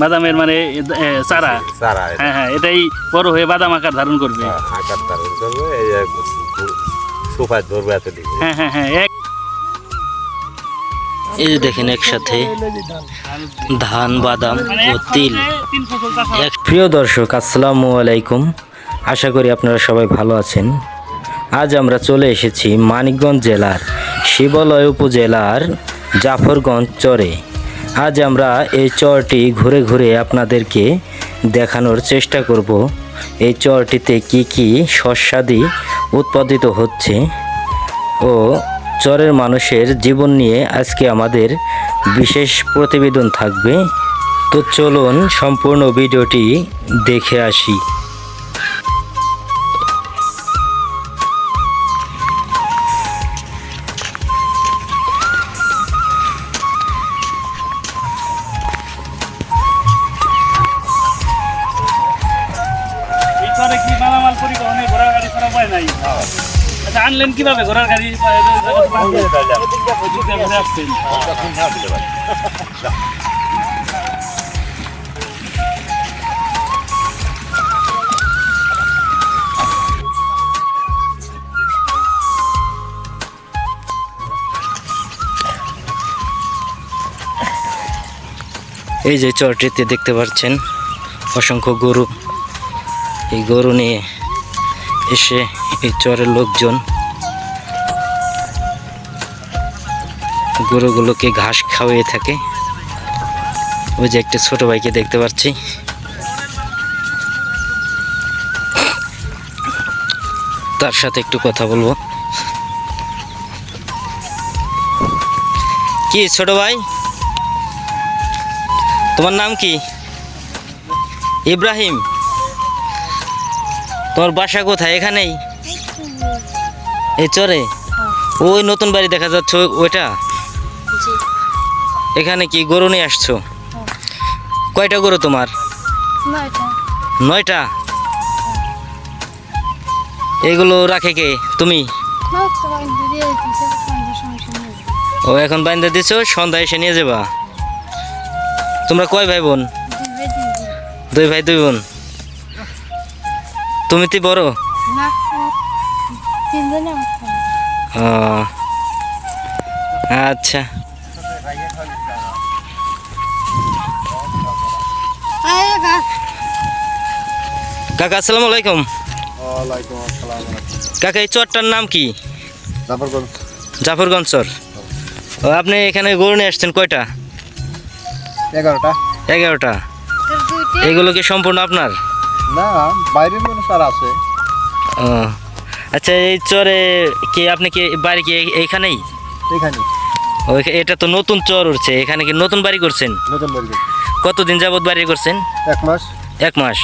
বাদামের মানে চারা। চারা হ্যাঁ হ্যাঁ এটাই বড় হয়ে বাদাম আকার ধারণ করবে। হ্যাঁ, আকার ধারণ করবে এই যে সোফায় ধরবে এত হ্যাঁ হ্যাঁ হ্যাঁ এক এই দেখেন একসাথে ধান বাদাম ও তিল। চাষ হয়। এক প্রিয় দর্শক আসসালামু আলাইকুম। আশা করি আপনারা সবাই ভালো আছেন। আজ আমরা চলে এসেছি মানিকগঞ্জ জেলার শিবালয় উপজেলার জাফরগঞ্জ চরে। আজ আমরা এই চরটি ঘুরে ঘুরে আপনাদেরকে দেখানোর চেষ্টা করব। এই চরটিতে কি কি শস্যাদি উৎপাদিত হচ্ছে ও চরের মানুষের জীবন নিয়ে আজকে আমাদের বিশেষ প্রতিবেদন থাকবে। তো চলুন সম্পূর্ণ ভিডিওটি দেখে আসি। আচ্ছা কীভাবে? ঘোড়ার গাড়ি এই যে চরটিতে দেখতে পাচ্ছেন, অসংখ্য গরু। এই গরু নিয়ে এসে এই চরের লোকজন গরুগুলোকে ঘাস খাওয়িয়ে থাকে। ওই যে একটা ছোট ভাইকে দেখতে পাচ্ছি। তার সাথে একটু কথা বলব। কি ছোট ভাই? তোমার নাম কি? ইব্রাহিম। তোমার বাসা কোথায়? এখানেই? এই চরে? ওই নতুন বাড়ি দেখা যাচ্ছে ওইটা? এখানে কি গরু নিয়ে আসছো? কয়টা গরু তোমার? নয়টা। এগুলো রাখে কে? তুমি? ও এখন বাইন্দা দিছো সন্ধ্যা এসে নিয়ে যাবা? তোমরা কয় ভাই বোন? দুই ভাই দুই বোন। তুমি তো বড়? ও আচ্ছা। কাকা। আসসালামু আলাইকুম। কাকা এই চরটার নাম কি? জাফরগঞ্জ। চর। ও আপনি এখানে গরু নিয়ে আসছেন কয়টা? এগারোটা। এগারোটা। এগুলো কি সম্পূর্ণ আপনার? না বাইরের মানুষ আর আছে। ও আচ্ছা এই চরে কি আপনি কি বাড়ি কি এই- এইখানেই? এখানে এটা তো নতুন চর উঠছে এখানে কি নতুন বাড়ি করছেন? নতুন বাড়ি। কতদিন যাবত বাড়ি করছেন? এক মাস। এক মাস।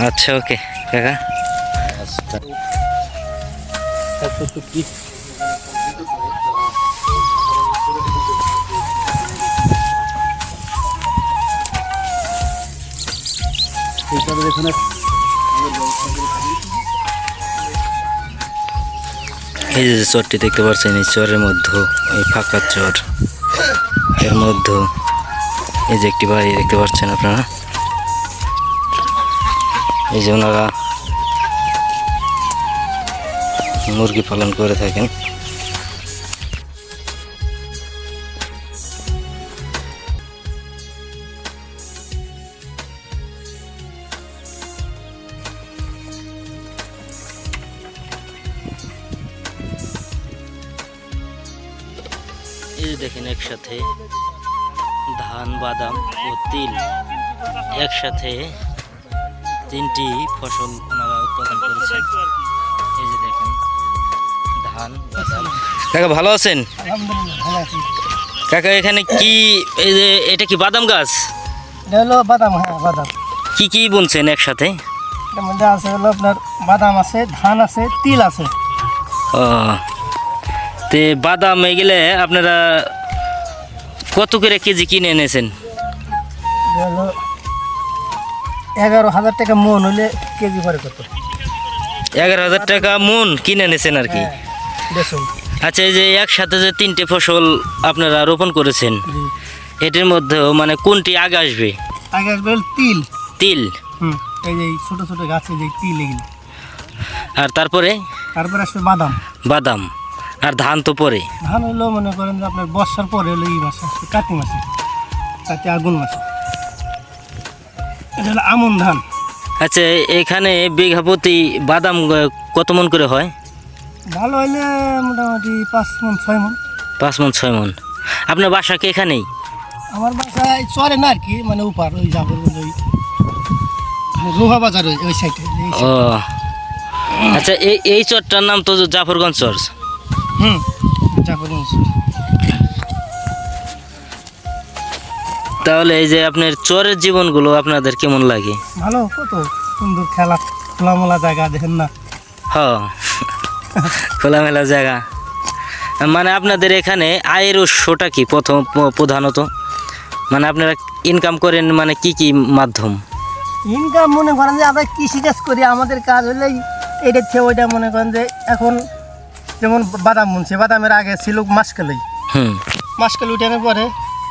আচ্ছা ওকে কাকা। এইখানে দেখুন এই যে চরটি দেখতে পাচ্ছেন এই চরের মধ্যে, এই ফাঁকা চর। এর মধ্যে, এই যে একটি বাড়ি দেখতে পাচ্ছেন আপনারা। এই যে ওনারা মুরগি পালন করে থাকেন। দেখেন একসাথে ধান বাদাম ও তিল একসাথে তিনটি ফসল ওনারা উৎপাদন করেছেন। এই যে দেখেন ধান বাদাম। কাকা ভালো আছেন? আলহামদুলিল্লাহ ভালো আছি কাকা এখানে কি এই যে এটা কি বাদাম গাছ? হলো বাদাম হ্যাঁ বাদাম। কি কি বুনছেন একসাথে? মধ্যে আছে হলো আপনার বাদাম আছে ধান আছে তিল আছে। ও তে বাদাম এগুলো আপনারা কত করে কেজি কিনে এনেছেন? এগারো হাজার টাকা মন হলে কেজি পরে কত? এগারো হাজার টাকা মন কিনে এনেছেন আর কি? হ্যাঁ আচ্ছা এই যে একসাথে যে তিনটে ফসল আপনারা রোপণ করেছেন এটির মধ্যেও মানে কোনটি আগে আসবে? আগে আসবে তিল। তিল? এই যে ছোট ছোট গাছে যে তিল এগুলো। আর তারপরে? তারপরে আসবে বাদাম। বাদাম। আর ধান তো পরে। ধান হইল মনে করেন যে আপনার বর্ষার পরে হলো এই মাসে কাতি মাসে কাতি আগুন মাসে। এটা হলো আমন ধান। আচ্ছা এখানে বিঘা প্রতি বাদাম কত মন করে হয়? ভালো হইলে মোটামুটি পাঁচ মন ছয় মন। পাঁচ মন ছয় মন। আপনার বাসা কি এখানেই? আমার বাসায় চরে না আর কি মানে উপার ওই জাফর ওই রোহা বাজার ওই ওই সাইডে ও। আচ্ছা এই এই চরটার নাম তো জাফরগঞ্জ চর। হুম তাহলে এই যে আপনার চরের জীবনগুলো আপনাদের কেমন লাগে? ভালো কত সুন্দর খেলা খোলামেলা জায়গা দেখেন না? হ খোলামেলা জায়গা। মানে আপনাদের এখানে আয়ের উৎসটা কি প্রথম প্রধানত? মানে আপনারা ইনকাম করেন মানে কি কি মাধ্যম? ইনকাম মনে করেন যে আমরা কৃষিকাজ করি আমাদের কাজ হলেই এটা থেকে ওইটা মনে করেন যে এখন যেমন বাদাম বুনছে বাদামের আগে ছিল মাসকালই হুম। মাসকাল উঠানোর পরে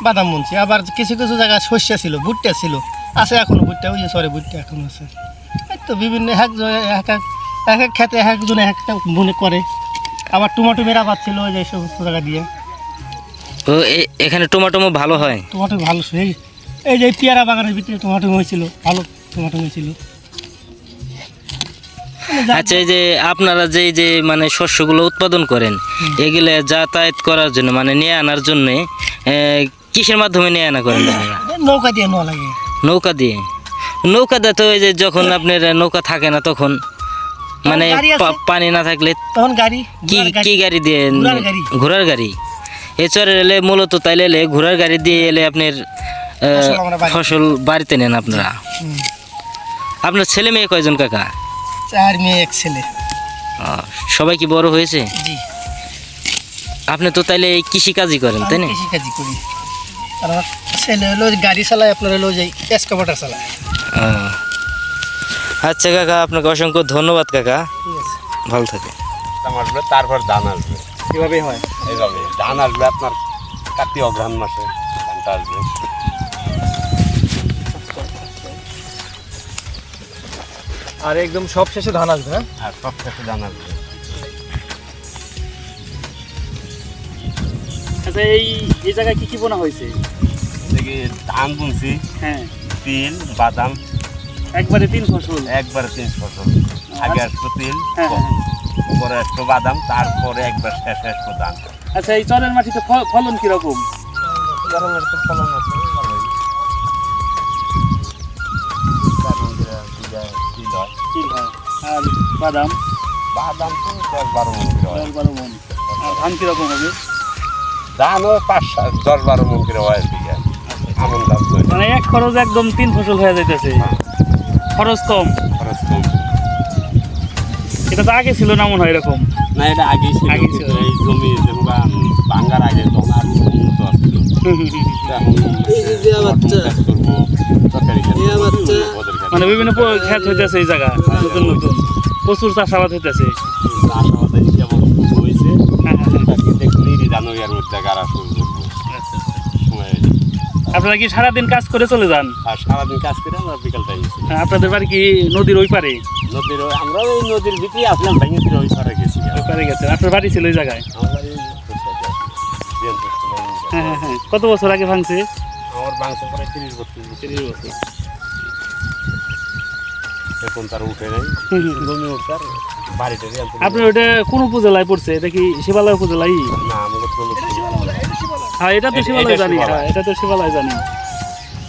বাদাম বুনছি আবার কিছু কিছু জায়গায় শস্য ছিল ভুট্টা ছিল আছে এখনও ভুট্টা ওই যে সরে ভুট্টা এখনও আছে। এই তো বিভিন্ন এক এক এক এক খেতে এক একজনে এক একটা মনে করে। আবার টমাটোমের আবাদ ছিল ওই যে সমস্ত জায়গা দিয়ে। ও এ- এখানে টমাটোমো ভালো হয়? টমাটো ভালো সেই এই যে পেয়ারা বাগানের ভিতরে টমাটো হয়েছিল ভালো টমাটো হয়েছিল আচ্ছা এই যে আপনারা যে যে মানে শস্যগুলো উৎপাদন করেন এগুলো যাতায়াত করার জন্য মানে নিয়ে আনার জন্য কিসের মাধ্যমে নিয়ে আনা করেন নৌকা দিয়ে নেওয়া লাগে। নৌকা দিয়ে? নৌকা দিয়ে তো ওই যে যখন আপনার নৌকা থাকে না তখন মানে পানি না থাকলে তখন গাড়ি কি কি গাড়ি দিয়ে ঘোড়ার গাড়ি। এছাড়া এলে মূলত তাইলে এলে ঘোড়ার গাড়ি দিয়ে এলে আপনার ফসল বাড়িতে নেন আপনারা। আপনার ছেলে মেয়ে কয়জন কাকা? চার মেয়ে এক ছেলে। সবাই কি বড় হয়েছে? জি। আপনি তো তাইলে এই কৃষিকাজই করেন তাই না? কৃষিকাজই করি। আর আমার ছেলে হলো গাড়ি চালায় আপনার হলো যে এসকাভাটার চালায়। আচ্ছা কাকা আপনাকে অসংখ্য ধন্যবাদ কাকা। ঠিক আছে। ভালো থাকে আসবে তারপর ধান আসবে। এভাবেই হয়। এইভাবে ধান আসবে আপনার কার্তিক অঘ্রাণ মাসে ধানটা আসবে। আর একদম সব শেষে ধান আসবে হ্যাঁ? আর সব শেষে ধান আসবে। আচ্ছা এই এই জায়গায় কি কি বোনা হয়েছে? দেখি ধান বুনছি হ্যাঁ। তিল বাদাম। একবারে তিন ফসল? একবারে তিন ফসল। আগে আসব তিল হ্যাঁ, হ্যাঁ, হ্যাঁ। পরে আসব বাদাম তারপরে একবার শেষে আসব ধান। আচ্ছা এই চরের মাটিতে ফলন কীরকম? ধরনের তো ফলন আছে ভালোই। তিল হয় তিল হয় আর বাদাম? বাদাম তো দশ বারো মন দশ বারো মন। আর ধান কীরকম হবে? ধানও পাঁচ সাত দশ বারো মন করে হয় বিঘা আমন ধান মানে এক খরচ একদম তিন ফসল হয়ে যাইতেছে। খরচ কম। খরচ কম। এটা তো আগে ছিল না মনে হয় এরকম? না এটা আগেই ছিল। আগেই ছিল। এই জমি যেমন বাঙ্গার আগে তখন আরও উন্নত আসছিল এখন তরকারি মানে বিভিন্ন ক্ষেত হইতেছে এই জায়গা নতুন নতুন। প্রচুর চাষাবাদ হইতেছে। হ্যাঁ হ্যাঁ হ্যাঁ। আচ্ছা, যায়। আপনারা কি সারাদিন কাজ করে চলে যান? আর সারাদিন কাজ করে আমরা বিকাল টাইম আপনাদের বাড়ি কি নদীর ওই পারে? নদীর আমরা ওই নদীর ভিতরে আসলাম ভেঙে ওই পারে গেছি। ওই পারে গেছেন। আপনার বাড়ি ছিল ওই জায়গায়? হ্যাঁ হ্যাঁ কত বছর আগে ভাঙছে? আমার বাংশ প্রায় তিরিশ বছর। তিরিশ বছর। এখন তার উঠে নাই। হুম, হুম। জমি উঠার বাড়িতে আপনার ওটা কোন উপজেলায় পড়ছে? এটা কি শিবালয় না তো ছিল না। হ্যাঁ এটা তো শিবালয় জানি হ্যাঁ এটা তো শিবালয় জানি।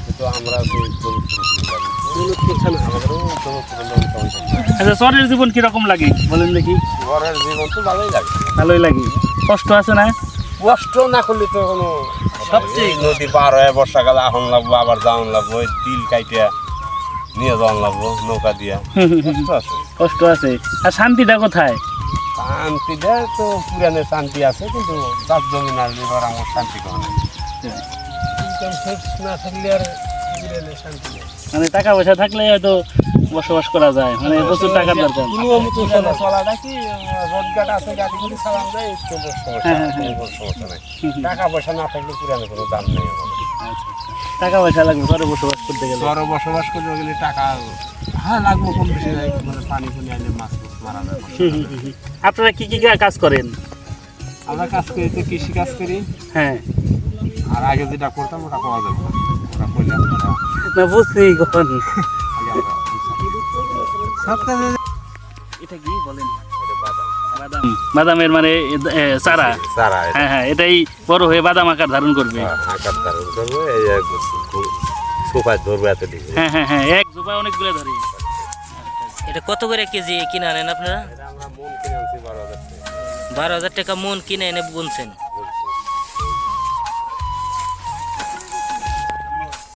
কিন্তু আমরা আচ্ছা শহরের জীবন কীরকম লাগে? বলেন দেখি। ঘরের জীবন তো ভালোই লাগে। ভালোই লাগে। কষ্ট আছে না? কষ্ট না করলে তো কোনো সবচেয়ে নদী পার হয়ে বর্ষাকালে আহন লাগবো আবার যাওয়ান লাগবো ওই তিল কাইটিয়া নিয়ে যাওয়ান লাগবো নৌকা দিয়া। কষ্ট আছে। কষ্ট আছে। আর শান্তিটা কোথায়? শান্তিটা তো পুরানে শান্তি আছে কিন্তু চার জমি না এবার আমার শান্তি সোর্স না। থাকলে আর শান্তি মানে টাকা পয়সা থাকলে হয়তো বসবাস করা যায়। মানে প্রচুর টাকার দরকার। চলাটা কি রোড আছে গাড়ি গুলি চালান যায় সমস্যা হ্যাঁ, হ্যাঁ, নাই হুম। টাকা পয়সা না থাকলে পুরানো কোনো দাম নেই টাকা পয়সা লাগবে ঘরে বসবাস করতে গেলে। শহরে বসবাস করতে গেলে টাকা হ্যাঁ লাগবে কম বেশি মানে পানি ফুনি আনলে মাছ মারা হুম। আপনারা কি কি কাজ করেন? আমরা কাজ করি তো কৃষি কাজ করি। হ্যাঁ। আর আগে যেটা করতাম ওটা পাওয়া যাবে। ওটা করলে না বুঝছি কখন এটা কি বলেন? বাদামের মানে চারা। হ্যাঁ হ্যাঁ এটাই বড় হয়ে বাদাম আকার ধারণ করবে। আকার ধারণ করবে এই সোফায় ধরবে এত হ্যাঁ হ্যাঁ হ্যাঁ এক সোফায় অনেকগুলো ধরে। এটা কত করে কেজি কিনে আনেন আপনারা? আমরা মন কিনে আনছি বারো হাজার টাকা। বারো হাজার টাকা মন কিনে এনে বুনছেন।